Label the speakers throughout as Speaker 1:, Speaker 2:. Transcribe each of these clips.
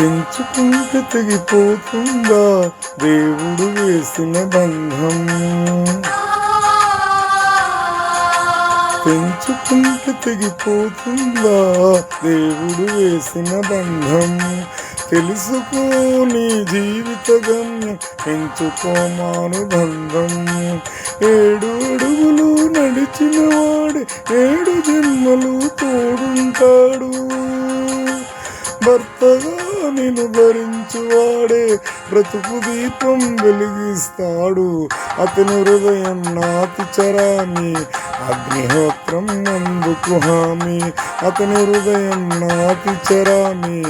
Speaker 1: పెంచుకుంటే తెగిపోతుందా? దేవుడు వేసిన బంధం. పెంచుకుంటే తెగిపోతుందా? దేవుడు వేసిన బంధం. తెలుసుకో నీ జీవిత గమ్యం పెంచుకోమాను బంధం ఏడు అడుగులు నడిచినవాడు ఏడు జన్మలు తోడుంటాడు. భర్తగా నిన్ను భరించువాడే బ్రతుకు దీపం వెలిగిస్తాడు. అతని హృదయం నాతి చరామి అగ్నిహోత్రం నందుకు హామీ. అతని హృదయం నాతి చరామి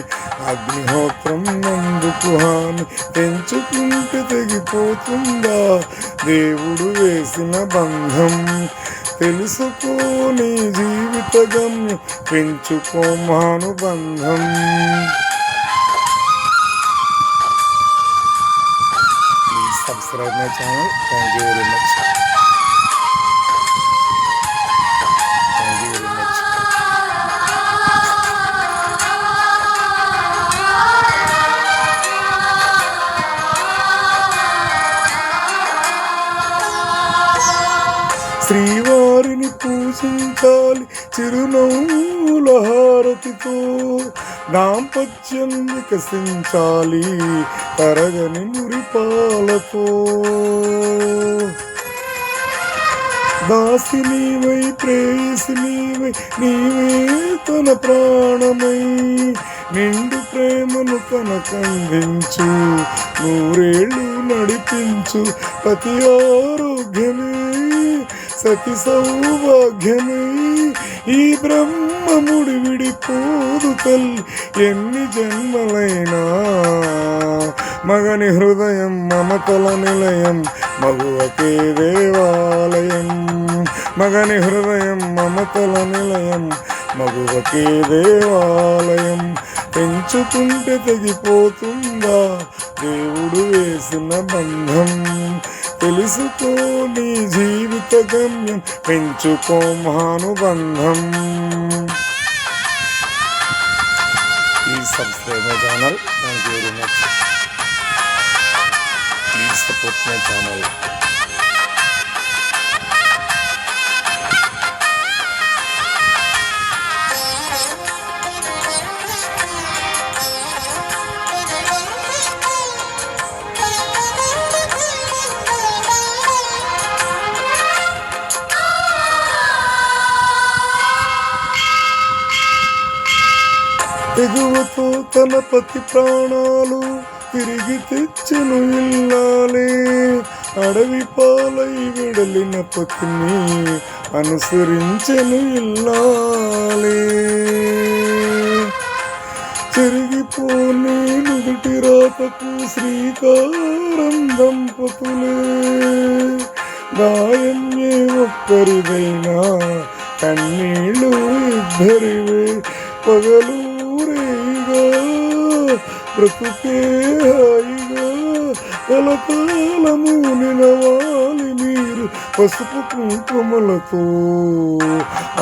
Speaker 1: అగ్నిహోత్రం నందుకు హామీ. పెంచుకుంటే తెగిపోతుందా దేవుడు వేసిన బంధం? తెలుసుకో నీ జీవిత గమ్యం పెంచుకో మానుబంధం. Subscribe my channel thank you very much పూజించాలి చిరునవ్వుల హారతితో దాంపత్యం వికసించాలి తరగని మురిపాలతో. దాసి నీవై నీవై నీవే తన ప్రాణమై నిండు ప్రేమను కనకందించు నూరేళ్ళు నడిపించు ప్రతి ఆరోగ్యమే సతి సౌభాగ్యమై. ఈ బ్రహ్మముడి విడిపోదు తల్ ఎన్ని జన్మలైనా. మగని హృదయం మమతల నిలయం మగువకే దేవాలయం. మగని హృదయం మమతల నిలయం మగువకే దేవాలయం. పెంచుకుంటే తెగిపోతుందా దేవుడు వేసిన బంధం. తెలుసుకో నీ జీవిత గమ్యం పెంచుకో మహానుబంధం. Please subscribe my channel thank you very much please support my channel ఎగువతో తన పతి ప్రాణాలు తిరిగి తెచ్చును ఇల్లాలే అడవి పాలై విడలిన పతిని అనుసరించెను ఇల్లాలే తిరిగిపోని నుదుటి రాతకు శ్రీకారం దంపతులే. గాయం ఏ ఒక్కరిదైనా కన్నీళ్ళు ఇద్దరివే ప్రకృతి బ్రతుకే హాయిగా కలకాలము నిలవాలి మీరు పసుపు కుంకుమలతో.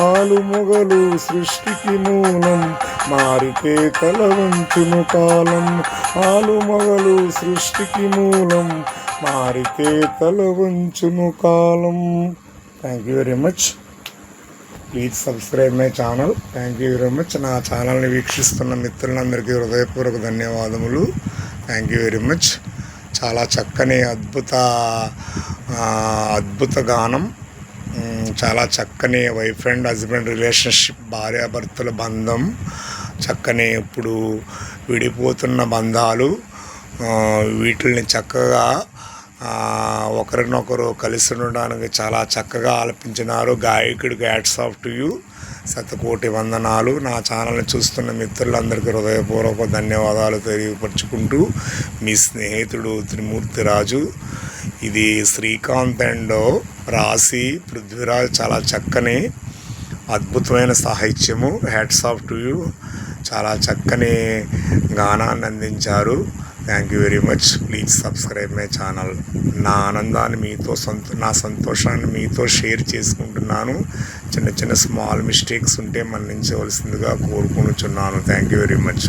Speaker 1: ఆలు మొగలు సృష్టికి మూలం మారితే తల వంచును కాలం. ఆలు మొగలు సృష్టికి మూలం మారితే తల వంచును కాలం. Thank you very much please subscribe my channel thank you very much నా ఛానల్ని వీక్షిస్తున్న మిత్రులందరికీ హృదయపూర్వక ధన్యవాదములు. థ్యాంక్ యూ వెరీ మచ్ చాలా చక్కని అద్భుత అద్భుత గానం. చాలా చక్కని వైఫ్ అండ్ హస్బెండ్ రిలేషన్షిప్ భార్యాభర్తల బంధం. చక్కని ఇప్పుడు విడిపోతున్న బంధాలు. వీటిల్ని చక్కగా ఒకరినొకరు కలిసి ఉండడానికి చాలా చక్కగా ఆలపించినారు. గాయకుడికి యాడ్స్ ఆఫ్ టు యూ శతకోటి వందనాలు. నా ఛానల్ని చూస్తున్న మిత్రులందరికీ హృదయపూర్వక ధన్యవాదాలు తెలియపరుచుకుంటూ మీ స్నేహితుడు త్రిమూర్తి రాజు ఇది శ్రీకాంత్ అండ్ రాశి పృథ్వీరాజ్ చాలా చక్కని అద్భుతమైన సాహిత్యము. హ్యాట్స్ ఆఫ్ టు యూ చాలా చక్కని గానాన్ని అందించారు. Thank you very much please subscribe my channel నా ఆనందాన్ని మీతో సంతో నా సంతోషాన్ని మీతో షేర్ చేసుకుంటున్నాను. చిన్న చిన్న స్మాల్ మిస్టేక్స్ ఉంటే మన్నించవలసిందిగా కోరుకుంటున్నాను థ్యాంక్ యూ వెరీ మచ్